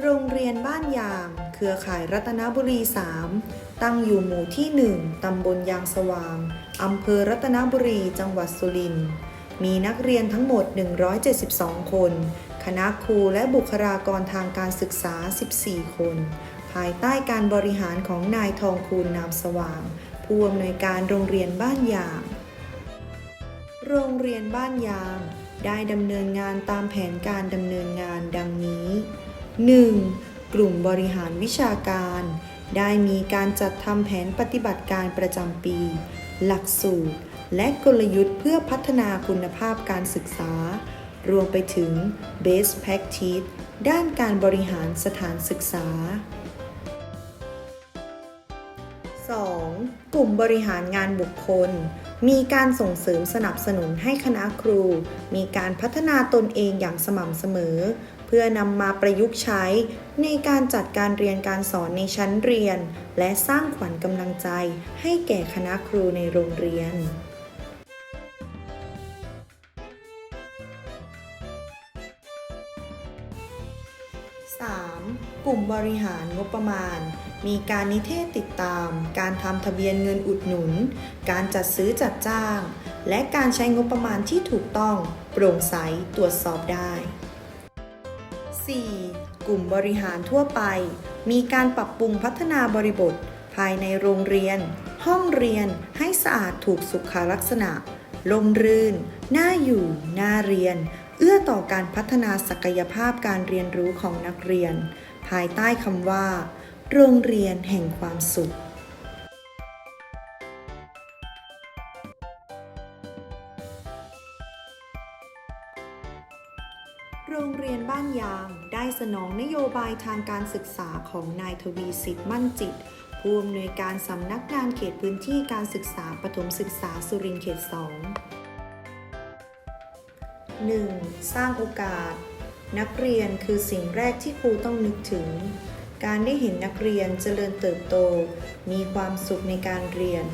โรงเรียนบ้านยาง เครือข่ายรัตนบุรี 3 ตั้งอยู่หมู่ที่ 1 ตำบลยางสว่าง อำเภอรัตนบุรี จังหวัดสุรินทร์ มีนักเรียนทั้งหมด 172 คน คณะครูและบุคลากรทางการศึกษา 14 คน ภายใต้การบริหารของนายทองคูณนามสว่าง ผู้อำนวยการโรงเรียนบ้านยาง โรงเรียนบ้านยาง ได้ดำเนินงานตามแผนการดำเนินงานดังนี้ 1. กลุ่มบริหารวิชาการ ได้มีการจัดทำแผนปฏิบัติการประจำปี หลักสูตร และกลยุทธ์เพื่อพัฒนาคุณภาพการศึกษา รวมไปถึง Best Practice ด้านการบริหารสถานศึกษา 2. กลุ่มบริหารงานบุคคล มีการส่งเสริมสนับสนุนให้คณะครู มีการพัฒนาตนเองอย่างสม่ำเสมอ พื่อนำมาประยุกต์ใช้ในการจัดการเรียนการสอนในชั้นเรียน และสร้างขวัญกำลังใจให้แก่คณะครูในโรงเรียนกลุ่มบริหารงบประมาณ มีการนิเทศติดตาม การทำทะเบียนเงินอุดหนุน การจัดซื้อจัดจ้าง และการใช้งบประมาณที่ถูกต้อง โปร่งใสตรวจสอบได้ 4. กลุ่มบริหารทั่วไป มีการปรับปรุงพัฒนาบริบท ภายในโรงเรียน ห้องเรียนให้สะอาดถูกสุขลักษณะลมรื่น น่าอยู่ น่าเรียน เอื้อต่อการพัฒนาศักยภาพการเรียนรู้ของนักเรียน ภายใต้คำว่า โรงเรียนแห่งความสุข ได้สนองนโยบายทางการศึกษาของนายทวีสิทธิ์มั่นจิต ผู้อำนวยการสำนักงานเขตพื้นที่การศึกษาปฐมศึกษาสุรินทร์เขต 2 1. สร้างโอกาส นักเรียนคือสิ่งแรกที่ครูต้องนึกถึง การได้เห็นนักเรียนเจริญเติบโต มีความสุขในการเรียน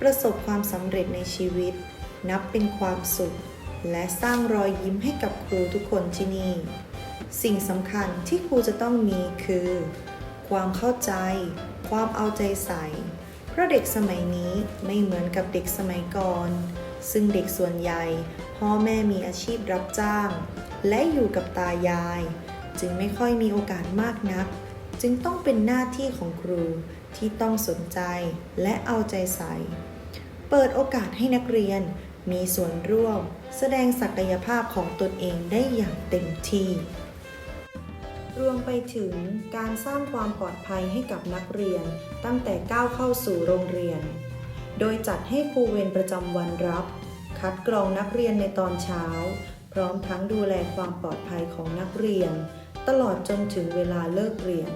ประสบความสำเร็จในชีวิต นับเป็นความสุขและสร้างรอยยิ้มให้กับครูทุกคนที่นี่ สิ่งสำคัญที่ครูจะต้องมีคือ ความเข้าใจ ความเอาใจใส่ เพราะเด็กสมัยนี้ไม่เหมือนกับเด็กสมัยก่อน ซึ่งเด็กส่วนใหญ่พ่อแม่มีอาชีพรับจ้าง และอยู่กับตายาย จึงไม่ค่อยมีโอกาสมากนัก จึงต้องเป็นหน้าที่ของครูที่ต้องสนใจและเอาใจใส่ เปิดโอกาสให้นักเรียนมีส่วนร่วม แสดงศักยภาพของตนเองได้อย่างเต็มที่ รวมไปถึงการสร้างความปลอดภัยให้กับนักเรียน ตั้งแต่ก้าวเข้าสู่โรงเรียน โดยจัดให้ครูเวรประจำวันรับ คัดกรองนักเรียนในตอนเช้า พร้อมทั้งดูแลความปลอดภัยของนักเรียน ตลอดจนถึงเวลาเลิกเรียน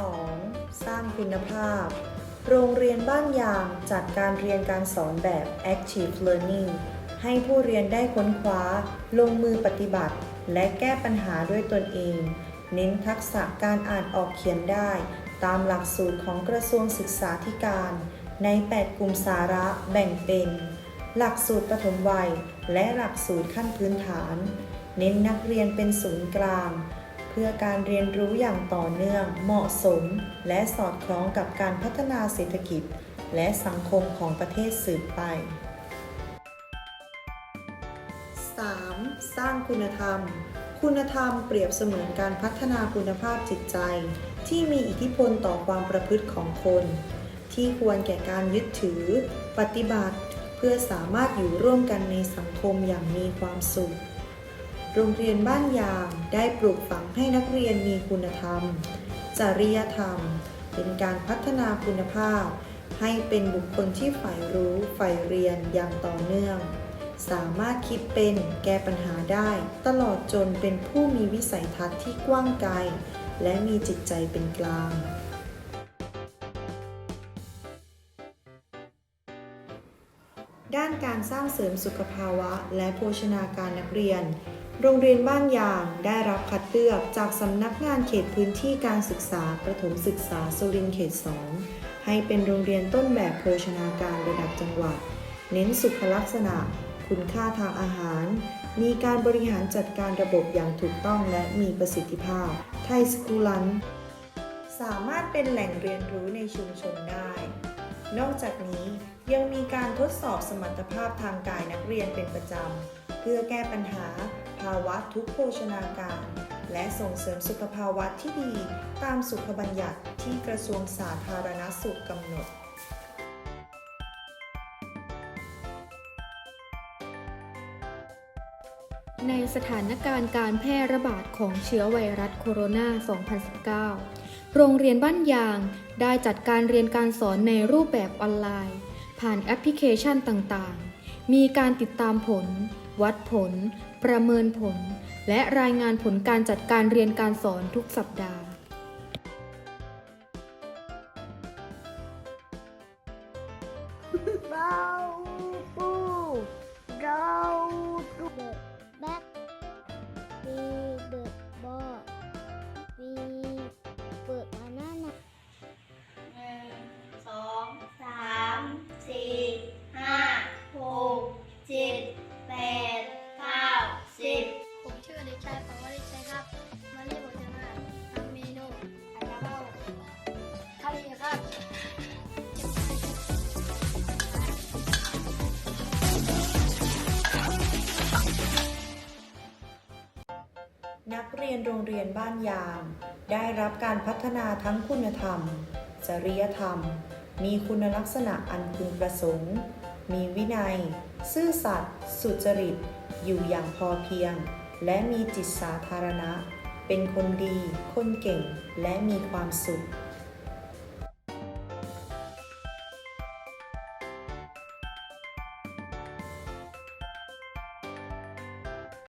2. สร้างคุณภาพ โรงเรียนบ้านยางจัดการเรียนการสอนแบบ Active Learning ให้ผู้เรียนได้ค้นคว้า ลงมือปฏิบัติ และแก้ปัญหาด้วยตนเอง เน้นทักษะการอ่านออกเขียนได้ ตามหลักสูตรของกระทรวงศึกษาธิการ ใน 8 กลุ่มสาระแบ่งเป็น หลักสูตรปฐมวัย และหลักสูตรขั้นพื้นฐาน เน้นนักเรียนเป็นศูนย์กลาง เพื่อการเรียนรู้อย่างต่อเนื่อง เหมาะสม และสอดคล้องกับการพัฒนาเศรษฐกิจ และสังคมของประเทศสืบไป 3. สร้างคุณธรรม คุณธรรมเปรียบเสมือนการพัฒนาคุณภาพจิตใจ ที่มีอิทธิพลต่อความประพฤติของคน ที่ควรแก่การยึดถือ ปฏิบัติ เพื่อสามารถอยู่ร่วมกันในสังคมอย่างมีความสุข โรงเรียนบ้านยางได้ปลูกฝังให้นักเรียนมีคุณธรรม จริยธรรม เป็นการพัฒนาคุณภาพ ให้เป็นบุคคลที่ใฝ่รู้ใฝ่เรียนอย่างต่อเนื่อง สามารถคิดเป็นแก้ปัญหาได้ ตลอดจนเป็นผู้มีวิสัยทัศน์ที่กว้างไกล และมีจิตใจเป็นกลาง ด้านการสร้างเสริมสุขภาวะและโภชนาการนักเรียน โรงเรียนบ้านยางได้รับคัดเลือกจากสำนักงานเขตพื้นที่การศึกษาประถมศึกษาสุรินทร์เขต 2 ให้เป็นโรงเรียนต้นแบบโภชนาการระดับจังหวัด เน้นสุขลักษณะ คุณค่าทางอาหาร มีการบริหารจัดการระบบอย่างถูกต้องและมีประสิทธิภาพ ไทยสกูลันสามารถเป็นแหล่งเรียนรู้ในชุมชนได้ นอกจากนี้ยังมีการทดสอบสมรรถภาพทางกายนักเรียนเป็นประจำ เพื่อแก้ปัญหา ภาวะทุกโภชนาการ และส่งเสริมสุขภาวะที่ดี ตามสุขบัญญัติที่กระทรวงสาธารณสุขกำหนด ในสถานการณ์การแพร่ระบาดของเชื้อไวรัสโคโรนา 2019 โรงเรียนบ้านยางได้จัดการเรียนการสอนในรูปแบบออนไลน์ ผ่านแอปพลิเคชันต่างๆ มีการติดตามผล วัดผล ประเมินผล และรายงานผลการจัดการเรียนการสอนทุกสัปดาห์เบาปูเราดู วีเดอ โรงเรียนบ้านยางได้รับการพัฒนาทั้งคุณธรรม จริยธรรม มีคุณลักษณะอันพึงประสงค์ มีวินัย ซื่อสัตย์ สุจริต อยู่อย่างพอเพียง และมีจิตสาธารณะ เป็นคนดี คนเก่ง และมีความสุข